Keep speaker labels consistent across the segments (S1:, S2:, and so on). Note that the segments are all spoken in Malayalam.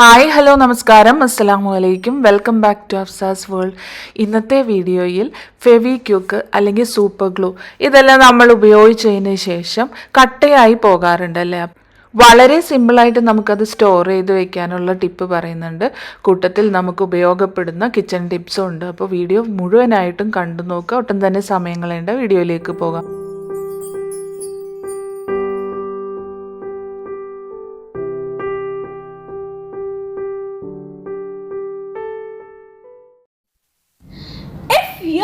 S1: ഹായ് ഹലോ നമസ്കാരം. അസ്സലാമു അലൈക്കും welcome back to Afsas world. ഇന്നത്തെ വീഡിയോയിൽ ഫെവി ക്യൂക്ക് അല്ലെങ്കിൽ സൂപ്പർ ഗ്ലൂ ഇതെല്ലാം നമ്മൾ ഉപയോഗിച്ചതിന് ശേഷം കട്ടയായി പോകാറുണ്ട് അല്ലേ? വളരെ സിമ്പിളായിട്ട് നമുക്കത് സ്റ്റോർ ചെയ്ത് വെക്കാനുള്ള ടിപ്പ് പറയുന്നുണ്ട്. കൂട്ടത്തിൽ നമുക്ക് ഉപയോഗപ്പെടുന്ന കിച്ചൺ ടിപ്സും ഉണ്ട്. അപ്പോൾ വീഡിയോ മുഴുവനായിട്ടും കണ്ടു നോക്കുക ഒട്ടും തന്നെ സമയങ്ങളേണ്ട വീഡിയോയിലേക്ക് പോകാം.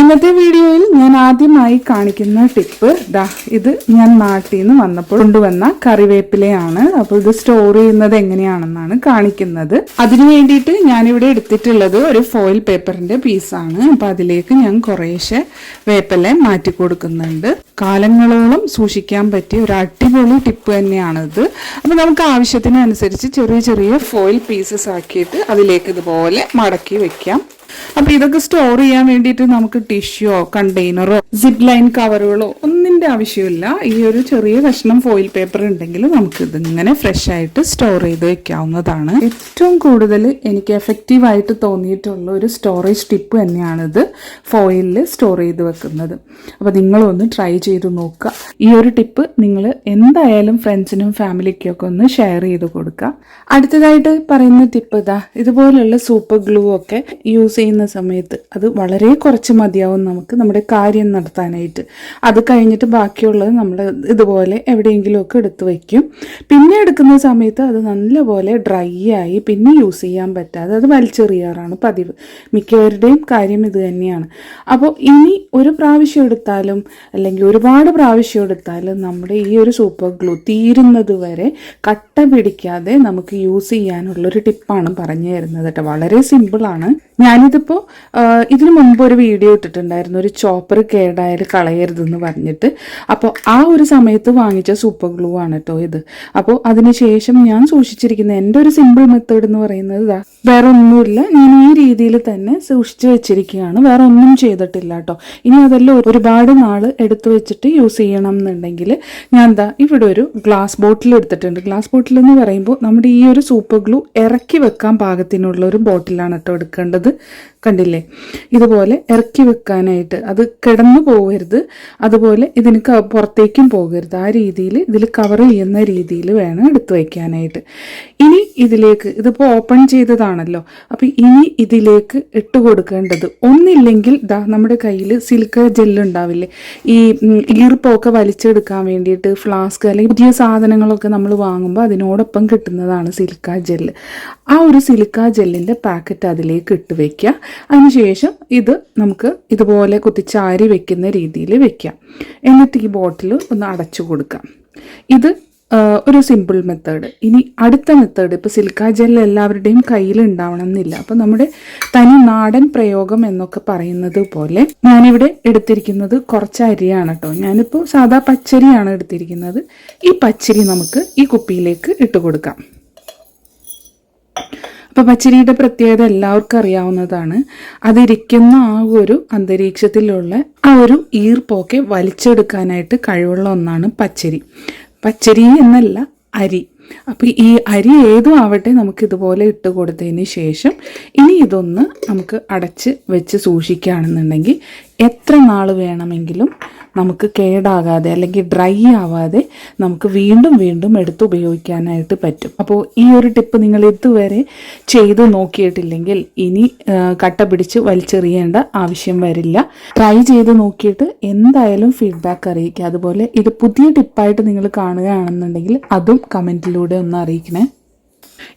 S2: ഇന്നത്തെ വീഡിയോയിൽ ഞാൻ ആദ്യമായി കാണിക്കുന്ന ടിപ്പ് ദാ ഇത് ഞാൻ നാട്ടിൽ നിന്ന് വന്നപ്പോൾ കൊണ്ടുവന്ന കറിവേപ്പിലയാണ്. അപ്പോൾ ഇത് സ്റ്റോർ ചെയ്യുന്നത് എങ്ങനെയാണെന്നാണ് കാണിക്കുന്നത്. അതിനു വേണ്ടിയിട്ട് ഞാനിവിടെ എടുത്തിട്ടുള്ളത് ഒരു ഫോയിൽ പേപ്പറിന്റെ പീസാണ് അപ്പൊ അതിലേക്ക് ഞാൻ കുറേശ്ശെ വേപ്പില മാറ്റി കൊടുക്കുന്നുണ്ട്. കാലങ്ങളോളം സൂക്ഷിക്കാൻ പറ്റിയ ഒരു അടിപൊളി ടിപ്പ് തന്നെയാണിത്. അപ്പൊ നമുക്ക് ആവശ്യത്തിനനുസരിച്ച് ചെറിയ ചെറിയ ഫോയിൽ പീസസ് ആക്കിയിട്ട് അതിലേക്ക് ഇതുപോലെ മടക്കി വെക്കാം. അപ്പൊ ഇതൊക്കെ സ്റ്റോർ ചെയ്യാൻ വേണ്ടിയിട്ട് നമുക്ക് ടിഷ്യോ കണ്ടെയ്നറോ സിപ്പ് ലൈൻ കവറുകളോ ഒന്നിന്റെ ആവശ്യമില്ല. ഈ ഒരു ചെറിയ കഷ്ണം ഫോയിൽ പേപ്പർ ഉണ്ടെങ്കിൽ നമുക്ക് ഇതിങ്ങനെ ഫ്രഷ് ആയിട്ട് സ്റ്റോർ ചെയ്ത് വെക്കാവുന്നതാണ്. ഏറ്റവും കൂടുതൽ എനിക്ക് എഫക്റ്റീവ് ആയിട്ട് തോന്നിയിട്ടുള്ള ഒരു സ്റ്റോറേജ് ടിപ്പ് തന്നെയാണ് ഇത് ഫോയിലിൽ സ്റ്റോർ ചെയ്ത് വെക്കുന്നത്. അപ്പൊ നിങ്ങളൊന്ന് ട്രൈ ചെയ്ത് നോക്കുക. ഈ ഒരു ടിപ്പ് നിങ്ങൾ എന്തായാലും ഫ്രണ്ട്സിനും ഫാമിലിക്കും ഒക്കെ ഒന്ന് ഷെയർ ചെയ്ത് കൊടുക്കുക. അടുത്തതായിട്ട് പറയുന്ന ടിപ്പ് ഇതാ ഇതുപോലുള്ള സൂപ്പർ ഗ്ലൂ ഒക്കെ യൂസ് ചെയ്യുന്ന സമയത്ത് അത് വളരെ കുറച്ച് മതിയാവും നമുക്ക് നമ്മുടെ കാര്യം നടത്താനായിട്ട്. അത് കഴിഞ്ഞിട്ട് ബാക്കിയുള്ളത് നമ്മൾ ഇതുപോലെ എവിടെയെങ്കിലുമൊക്കെ എടുത്ത് വയ്ക്കും. പിന്നെ എടുക്കുന്ന സമയത്ത് അത് നല്ലപോലെ ഡ്രൈ ആയി പിന്നെ യൂസ് ചെയ്യാൻ പറ്റാതെ അത് വലിച്ചെറിയാറാണ് പതിവ്. മിക്കവരുടെയും കാര്യം ഇത് തന്നെയാണ്. അപ്പോൾ ഇനി ഒരു പ്രാവശ്യം എടുത്താലും അല്ലെങ്കിൽ ഒരുപാട് പ്രാവശ്യം എടുത്താലും നമ്മുടെ ഈ ഒരു സൂപ്പർ ഗ്ലൂ തീരുന്നത് വരെ കട്ട പിടിക്കാതെ നമുക്ക് യൂസ് ചെയ്യാനുള്ളൊരു ടിപ്പാണ് പറഞ്ഞു തരുന്നത് കേട്ടോ. വളരെ സിമ്പിളാണ്. ഞാനിതിപ്പോൾ ഇതിനു മുമ്പ് ഒരു വീഡിയോ ഇട്ടിട്ടുണ്ടായിരുന്നു. ഒരു ചോപ്പർ കേടായാൽ കളയരുതെന്ന് പറഞ്ഞിട്ട്. അപ്പോൾ ആ ഒരു സമയത്ത് വാങ്ങിച്ച സൂപ്പർ ഗ്ലൂ ആണ് കേട്ടോ ഇത്. അപ്പോൾ അതിനുശേഷം ഞാൻ സൂക്ഷിച്ചിരിക്കുന്ന എന്റെ ഒരു സിമ്പിൾ മെത്തേഡ് എന്ന് പറയുന്നത് ഇതാ വേറെ ഒന്നുമില്ല ഞാൻ ഈ രീതിയിൽ തന്നെ സൂക്ഷിച്ച് വെച്ചിരിക്കുകയാണ്. വേറെ ഒന്നും ചെയ്തിട്ടില്ല കേട്ടോ ഇനി അതെല്ലാം ഒരുപാട് നാൾ എടുത്തു വെച്ചിട്ട് യൂസ് ചെയ്യണം എന്നുണ്ടെങ്കിൽ ഞാൻ എന്താ ഇവിടെ ഒരു ഗ്ലാസ് ബോട്ടിൽ എടുത്തിട്ടുണ്ട്. ഗ്ലാസ് ബോട്ടിൽ എന്ന് പറയുമ്പോൾ നമ്മുടെ ഈ ഒരു സൂപ്പർ ഗ്ലൂ ഇറക്കി വെക്കാൻ പാകത്തിനുള്ള ഒരു ബോട്ടിലാണ് കേട്ടോ എടുക്കേണ്ടത്. കണ്ടില്ലേ? ഇതുപോലെ ഇറക്കി വെക്കാനായിട്ട് അത് കിടന്നു പോകരുത്. അതുപോലെ ഇതിന് പുറത്തേക്കും പോകരുത്. ആ രീതിയിൽ ഇതിൽ കവർ ചെയ്യുന്ന രീതിയിൽ വേണം എടുത്തു വയ്ക്കാനായിട്ട് ഇനി ഇതിലേക്ക് ഇതിപ്പോൾ ഓപ്പൺ ചെയ്തതാണല്ലോ. അപ്പം ഇനി ഇതിലേക്ക് ഇട്ട് കൊടുക്കേണ്ടത് ഒന്നില്ലെങ്കിൽ ദാ നമ്മുടെ കയ്യിൽ സിൽക്ക് ജെല്ലുണ്ടാവില്ലേ ഈ ഈർപ്പമൊക്കെ വലിച്ചെടുക്കാൻ വേണ്ടിയിട്ട് ഫ്ലാസ്ക് അല്ലെങ്കിൽ പുതിയ സാധനങ്ങളൊക്കെ നമ്മൾ വാങ്ങുമ്പോൾ അതിനോടൊപ്പം കിട്ടുന്നതാണ് സിൽക്ക ജെല്ല് ആ ഒരു സിലിക്ക ജെല്ലിന്റെ പാക്കറ്റ് അതിലേക്ക് ഇട്ട് വെക്കുക അതിനുശേഷം ഇത് നമുക്ക് ഇതുപോലെ കുത്തിച്ചാരി വെക്കുന്ന രീതിയിൽ വെക്കാം. എന്നിട്ട് ഈ ബോട്ടിൽ ഒന്ന് അടച്ചു കൊടുക്കാം. ഇത് ഒരു സിമ്പിൾ മെത്തേഡ് ഇനി അടുത്ത മെത്തേഡ് ഇപ്പോൾ സിലിക്ക ജെൽ എല്ലാവരുടെയും കയ്യിൽ ഉണ്ടാവണം എന്നില്ല അപ്പോൾ നമ്മുടെ തനി നാടൻ പ്രയോഗം എന്നൊക്കെ പറയുന്നത് പോലെ ഞാനിവിടെ എടുത്തിരിക്കുന്നത് കുറച്ച് അരിയാണ് കേട്ടോ ഞാനിപ്പോൾ സാധാ പച്ചരിയാണ് എടുത്തിരിക്കുന്നത്. ഈ പച്ചരി നമുക്ക് ഈ കുപ്പിയിലേക്ക് ഇട്ട് കൊടുക്കാം. അപ്പൊ പച്ചരിയുടെ പ്രത്യേകത എല്ലാവർക്കും അറിയാവുന്നതാണ്. അതിരിക്കുന്ന ആ ഒരു അന്തരീക്ഷത്തിലുള്ള ആ ഒരു ഈർപ്പൊക്കെ വലിച്ചെടുക്കാനായിട്ട് കഴിവുള്ള ഒന്നാണ് പച്ചരി. പച്ചരി എന്നല്ല അരി. അപ്പോൾ ഈ അരി ഏതും ആവട്ടെ നമുക്ക് ഇതുപോലെ ഇട്ട് കൊടുത്തതിന് ശേഷം ഇനി ഇതൊന്ന് നമുക്ക് അടച്ച് വെച്ച് സൂക്ഷിക്കുകയാണെന്നുണ്ടെങ്കിൽ എത്ര നാൾ വേണമെങ്കിലും നമുക്ക് കേടാകാതെ അല്ലെങ്കിൽ ഡ്രൈ ആവാതെ നമുക്ക് വീണ്ടും വീണ്ടും എടുത്ത് ഉപയോഗിക്കാനായിട്ട് പറ്റും. അപ്പോൾ ഈ ഒരു ടിപ്പ് നിങ്ങൾ ഇതുവരെ ചെയ്തു നോക്കിയിട്ടില്ലെങ്കിൽ ഇനി കട്ട പിടിച്ച് വലിച്ചെറിയേണ്ട ആവശ്യം വരില്ല. ട്രൈ ചെയ്ത് നോക്കിയിട്ട് എന്തായാലും ഫീഡ്ബാക്ക് അറിയിക്കുക. അതുപോലെ ഇത് പുതിയ ടിപ്പായിട്ട് നിങ്ങൾ കാണുകയാണെന്നുണ്ടെങ്കിൽ അതും കമന്റിലൂടെ ഒന്ന് അറിയിക്കണേ.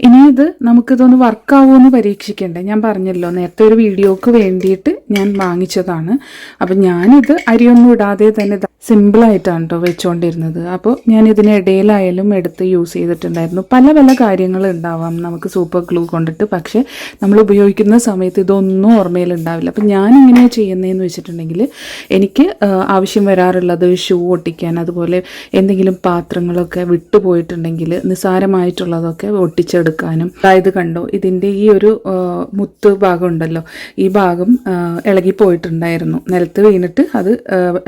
S2: ഇനി ഇത് നമുക്കിതൊന്ന് വർക്കാവുമെന്ന് പരീക്ഷിക്കണ്ടേ. ഞാൻ പറഞ്ഞല്ലോ നേരത്തെ ഒരു വീഡിയോക്ക് വേണ്ടിയിട്ട് ഞാൻ വാങ്ങിച്ചതാണ്. അപ്പം ഞാനിത് അരിയൊന്നും ഇടാതെ തന്നെ സിമ്പിളായിട്ടാണ് കേട്ടോ വെച്ചുകൊണ്ടിരുന്നത് അപ്പോൾ ഞാൻ ഇതിനിടയിലായാലും എടുത്ത് യൂസ് ചെയ്തിട്ടുണ്ടായിരുന്നു. പല പല കാര്യങ്ങൾ ഉണ്ടാവാം നമുക്ക് സൂപ്പർ ഗ്ലൂ കൊണ്ടിട്ട്. പക്ഷേ നമ്മൾ ഉപയോഗിക്കുന്ന സമയത്ത് ഇതൊന്നും ഓർമ്മയിൽ ഉണ്ടാവില്ല. അപ്പം ഞാൻ എങ്ങനെയാണ് ചെയ്യുന്നതെന്ന് വെച്ചിട്ടുണ്ടെങ്കിൽ എനിക്ക് ആവശ്യം വരാറുള്ളത് ഷൂ ഒട്ടിക്കാൻ അതുപോലെ എന്തെങ്കിലും പാത്രങ്ങളൊക്കെ വിട്ടുപോയിട്ടുണ്ടെങ്കിൽ നിസ്സാരമായിട്ടുള്ളതൊക്കെ ഒട്ടിച്ച് ഒട്ടിച്ചെടുക്കാനും അതായത് കണ്ടോ ഇതിന്റെ ഈ ഒരു മുത്ത് ഭാഗം ഉണ്ടല്ലോ ഈ ഭാഗം ഇളകി ഇളകിപ്പോയിട്ടുണ്ടായിരുന്നു നിലത്ത് വീണിട്ട് അത്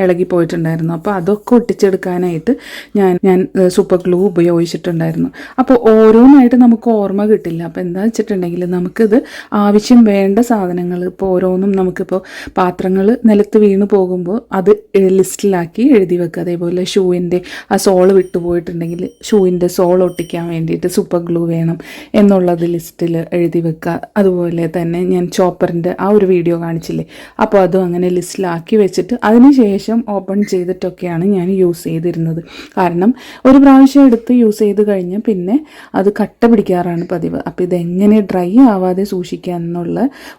S2: ഇളകി ഇളകിപ്പോയിട്ടുണ്ടായിരുന്നു അപ്പോൾ അതൊക്കെ ഒട്ടിച്ചെടുക്കാനായിട്ട് ഞാൻ ഞാൻ സൂപ്പർ ഗ്ലൂ ഉപയോഗിച്ചിട്ടുണ്ടായിരുന്നു. അപ്പോൾ ഓരോന്നായിട്ട് നമുക്ക് ഓർമ്മ കിട്ടില്ല. അപ്പോൾ എന്താ വെച്ചിട്ടുണ്ടെങ്കിൽ നമുക്കിത് ആവശ്യം വേണ്ട സാധനങ്ങൾ ഇപ്പോൾ ഓരോന്നും നമുക്കിപ്പോൾ പാത്രങ്ങൾ നിലത്ത് വീണ് പോകുമ്പോൾ അത് ലിസ്റ്റിലാക്കി എഴുതി വെക്കുക. അതേപോലെ ഷൂവിന്റെ ആ സോൾ വിട്ടുപോയിട്ടുണ്ടെങ്കിൽ ഷൂവിന്റെ സോൾ ഒട്ടിക്കാൻ വേണ്ടിയിട്ട് സൂപ്പർ ഗ്ലൂ വേണം. എന്നുള്ളത് ലിസ്റ്റിൽ എഴുതി വെക്കുക. അതുപോലെ തന്നെ ഞാൻ ചോപ്പറിന്റെ ആ ഒരു വീഡിയോ കാണിച്ചില്ലേ? അപ്പോൾ അതും അങ്ങനെ ലിസ്റ്റിലാക്കി വെച്ചിട്ട് അതിനുശേഷം ഓപ്പൺ ചെയ്തിട്ടൊക്കെയാണ് ഞാൻ യൂസ് ചെയ്തിരുന്നത്. കാരണം ഒരു പ്രാവശ്യം എടുത്ത് യൂസ് ചെയ്ത് കഴിഞ്ഞ് പിന്നെ അത് കട്ട പിടിക്കാറാണ് പതിവ്. അപ്പോൾ ഇതെങ്ങനെ ഡ്രൈ ആവാതെ സൂക്ഷിക്കുക എന്നുള്ള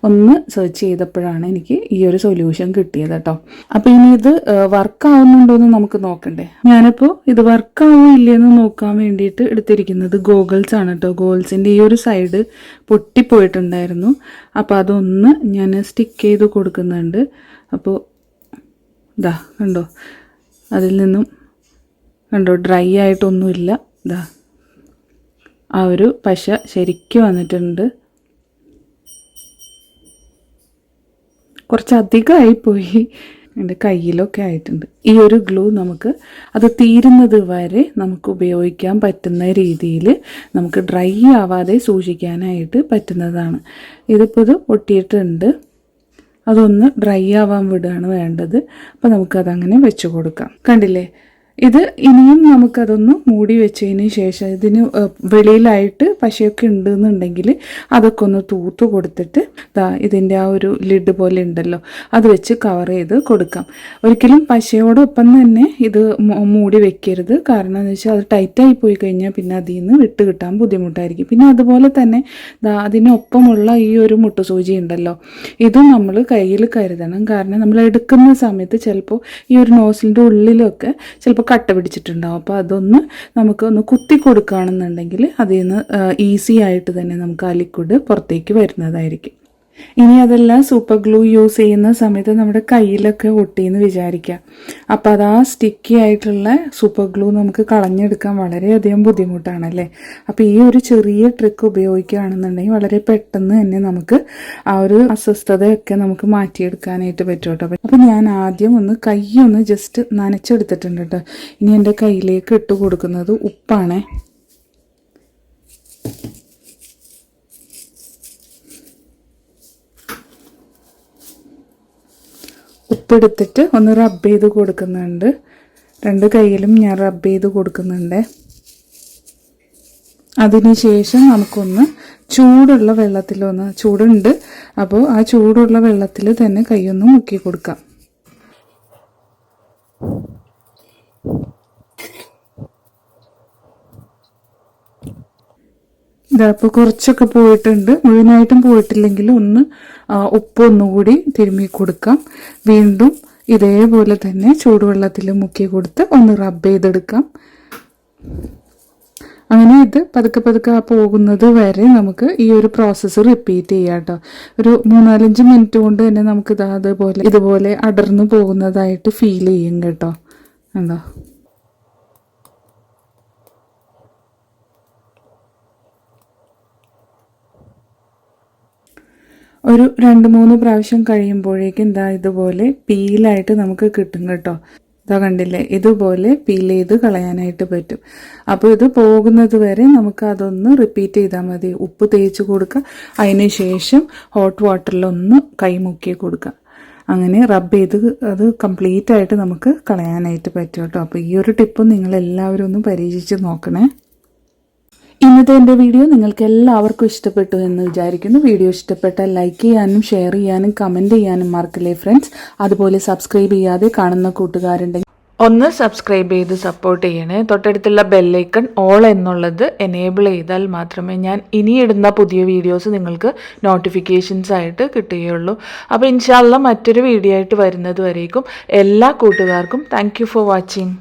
S2: ഒന്ന് സെർച്ച് ചെയ്തപ്പോഴാണ് എനിക്ക് ഈ ഒരു സൊല്യൂഷൻ കിട്ടിയത് കേട്ടോ. അപ്പോൾ ഇനി ഇത് വർക്ക് ആവുന്നുണ്ടോ എന്ന് നമുക്ക് നോക്കണ്ടേ? ഞാനിപ്പോൾ ഇത് വർക്ക് ആവോ ഇല്ലയെന്ന് നോക്കാൻ വേണ്ടിയിട്ട് എടുത്തിരിക്കുന്നത് ഗോഗിൾസ് ആണ് കേട്ടോ. ഗോഗിൾസിന്റെ ഈ ഒരു സൈഡ് പൊട്ടിപ്പോയിട്ടുണ്ടായിരുന്നു. അപ്പോൾ അതൊന്ന് ഞാൻ സ്റ്റിക്ക് ചെയ്ത് കൊടുക്കുന്നുണ്ട്. അപ്പോൾ ഇതാ കണ്ടോ? അതിൽ നിന്നും കണ്ടോ ഡ്രൈ ആയിട്ടൊന്നുമില്ല. ഇതാ ആ ഒരു പശ ശരിക്കും വന്നിട്ടുണ്ട്. കുറച്ച് അധികമായിപ്പോയി എന്റെ കയ്യിലൊക്കെ ആയിട്ടുണ്ട്. ഈ ഒരു ഗ്ലൂ നമുക്ക് അത് തീരുന്നത് വരെ നമുക്ക് ഉപയോഗിക്കാൻ പറ്റുന്ന രീതിയിൽ നമുക്ക് ഡ്രൈ ആവാതെ സൂക്ഷിക്കാനായിട്ട് പറ്റുന്നതാണ്. ഇതിപ്പോൾ ഇത് ഒട്ടിയിട്ടുണ്ട് അതൊന്ന് ഡ്രൈ ആവാൻ വിടുകയാണ് വേണ്ടത്. അപ്പോൾ നമുക്കതങ്ങനെ വെച്ച് കൊടുക്കാം. കണ്ടില്ലേ? ഇത് ഇനിയും നമുക്കതൊന്ന് മൂടി വെച്ചതിന് ശേഷം ഇതിന് വെളിയിലായിട്ട് പശയൊക്കെ ഉണ്ടെന്നുണ്ടെങ്കിൽ അതൊക്കെ ഒന്ന് തൂത്ത് കൊടുത്തിട്ട് ദാ ഇതിന്റെ ആ ഒരു ലിഡ് പോലെ ഉണ്ടല്ലോ അത് വെച്ച് കവർ ചെയ്ത് കൊടുക്കാം. ഒരിക്കലും പശയോടൊപ്പം തന്നെ ഇത് മൂടി വെക്കരുത്. കാരണം എന്ന് വെച്ചാൽ അത് ടൈറ്റായി പോയി കഴിഞ്ഞാൽ പിന്നെ അതിൽ നിന്ന് വിട്ട് കിട്ടാൻ ബുദ്ധിമുട്ടായിരിക്കും. പിന്നെ അതുപോലെ തന്നെ ദാ അതിനൊപ്പമുള്ള ഈ ഒരു മുട്ടുസൂചി ഉണ്ടല്ലോ ഇതും നമ്മൾ കയ്യിൽ കരുതണം. കാരണം നമ്മൾ എടുക്കുന്ന സമയത്ത് ചിലപ്പോൾ ഈ ഒരു നോസിലിന്റെ ഉള്ളിലൊക്കെ ചിലപ്പോൾ കട്ട പിടിച്ചിട്ടുണ്ടാവും. അപ്പോൾ അതൊന്ന് നമുക്ക് ഒന്ന് കുത്തി കൊടുക്കുകയാണെന്നുണ്ടെങ്കിൽ അതിൽ നിന്ന് ഈസി ആയിട്ട് തന്നെ നമുക്ക് ആ ലിക്വിഡ് പുറത്തേക്ക് വരുന്നതായിരിക്കും. ഇനി അതെല്ലാം സൂപ്പർ ഗ്ലൂ യൂസ് ചെയ്യുന്ന സമയത്ത് നമ്മുടെ കയ്യിലൊക്കെ ഒട്ടിയെന്ന് വിചാരിക്കാം. അപ്പം അത് ആ സ്റ്റിക്കി ആയിട്ടുള്ള സൂപ്പർ ഗ്ലൂ നമുക്ക് കളഞ്ഞെടുക്കാൻ വളരെയധികം ബുദ്ധിമുട്ടാണല്ലേ അപ്പോൾ ഈ ഒരു ചെറിയ ട്രിക്ക് ഉപയോഗിക്കുകയാണെന്നുണ്ടെങ്കിൽ വളരെ പെട്ടെന്ന് തന്നെ നമുക്ക് ആ ഒരു അസ്വസ്ഥതയൊക്കെ നമുക്ക് മാറ്റിയെടുക്കാനായിട്ട് പറ്റും കേട്ടോ. അപ്പം ഞാൻ ആദ്യം ഒന്ന് കൈ ഒന്ന് ജസ്റ്റ് നനച്ചെടുത്തിട്ടുണ്ട് കേട്ടോ. ഇനി എന്റെ കയ്യിലേക്ക് ഇട്ട് കൊടുക്കുന്നത് ഉപ്പാണേ. ഉപ്പെടുത്തിട്ട് ഒന്ന് റബ്ബ് ചെയ്ത് കൊടുക്കുന്നുണ്ട്. രണ്ട് കൈയിലും ഞാൻ റബ്ബ് ചെയ്ത് കൊടുക്കുന്നുണ്ട്. അതിനുശേഷം നമുക്കൊന്ന് ചൂടുള്ള വെള്ളത്തിലൊന്ന് ചൂടുണ്ട്. അപ്പോൾ ആ ചൂടുള്ള വെള്ളത്തിൽ തന്നെ കൈയൊന്ന് മുക്കി കൊടുക്കാം. ഇതാ ഇപ്പോൾ കുറച്ചൊക്കെ പോയിട്ടുണ്ട്. മുഴുവനായിട്ടും പോയിട്ടില്ലെങ്കിൽ ഒന്ന് ഉപ്പ് ഒന്നുകൂടി തിരുമ്മി കൊടുക്കാം. വീണ്ടും ഇതേപോലെ തന്നെ ചൂടുവെള്ളത്തിൽ മുക്കി കൊടുത്ത് ഒന്ന് റബ്ബ് ചെയ്തെടുക്കാം. അങ്ങനെ ഇത് പതുക്കെ പതുക്കെ പോകുന്നത് വരെ നമുക്ക് ഈ ഒരു പ്രോസസ്സ് റിപ്പീറ്റ് ചെയ്യാം കേട്ടോ ഒരു മൂന്നാലഞ്ച് മിനിറ്റ് കൊണ്ട് തന്നെ നമുക്ക് ഇതാ അതുപോലെ ഇതുപോലെ അടർന്നു പോകുന്നതായിട്ട് ഫീൽ ചെയ്യും കേട്ടോ. കണ്ടോ? ഒരു രണ്ട് മൂന്ന് പ്രാവശ്യം കഴിയുമ്പോഴേക്കും ഇതാ ഇതുപോലെ പീലായിട്ട് നമുക്ക് കിട്ടും കേട്ടോ. ഇതാ കണ്ടില്ലേ? ഇതുപോലെ പീൽ ചെയ്ത് കളയാനായിട്ട് പറ്റും. അപ്പോൾ ഇത് പോകുന്നത് വരെ നമുക്ക് അതൊന്ന് റിപ്പീറ്റ് ചെയ്താൽ മതി. ഉപ്പ് തേച്ച് കൊടുക്കുക. അതിന് ശേഷം ഹോട്ട് വാട്ടറിലൊന്ന് കൈമുക്കി കൊടുക്കുക. അങ്ങനെ റബ്ബ് ചെയ്ത് അത് കംപ്ലീറ്റ് ആയിട്ട് നമുക്ക് കളയാനായിട്ട് പറ്റും കേട്ടോ. അപ്പോൾ ഈ ഒരു ടിപ്പ് നിങ്ങൾ എല്ലാവരും ഒന്ന് പരീക്ഷിച്ച് നോക്കണേ. ഇന്നത്തെ എന്റെ വീഡിയോ നിങ്ങൾക്ക് എല്ലാവർക്കും ഇഷ്ടപ്പെട്ടു എന്ന് വിചാരിക്കുന്നു. വീഡിയോ ഇഷ്ടപ്പെട്ടാൽ ലൈക്ക് ചെയ്യാനും ഷെയർ ചെയ്യാനും കമന്റ് ചെയ്യാനും മറക്കില്ലേ ഫ്രണ്ട്സ് അതുപോലെ സബ്സ്ക്രൈബ് ചെയ്യാതെ കാണുന്ന കൂട്ടുകാരുണ്ടെങ്കിൽ
S1: ഒന്ന് സബ്സ്ക്രൈബ് ചെയ്ത് സപ്പോർട്ട് ചെയ്യണേ. തൊട്ടടുത്തുള്ള ബെല്ലൈക്കൺ ഓൾ എന്നുള്ളത് എനേബിൾ ചെയ്താൽ മാത്രമേ ഞാൻ ഇനി ഇടുന്ന പുതിയ വീഡിയോസ് നിങ്ങൾക്ക് നോട്ടിഫിക്കേഷൻസ് ആയിട്ട് കിട്ടുകയുള്ളൂ. അപ്പോൾ ഇൻഷാല്ല മറ്റൊരു വീഡിയോ ആയിട്ട് വരുന്നത് വരേക്കും. എല്ലാ കൂട്ടുകാർക്കും താങ്ക് ഫോർ വാച്ചിങ്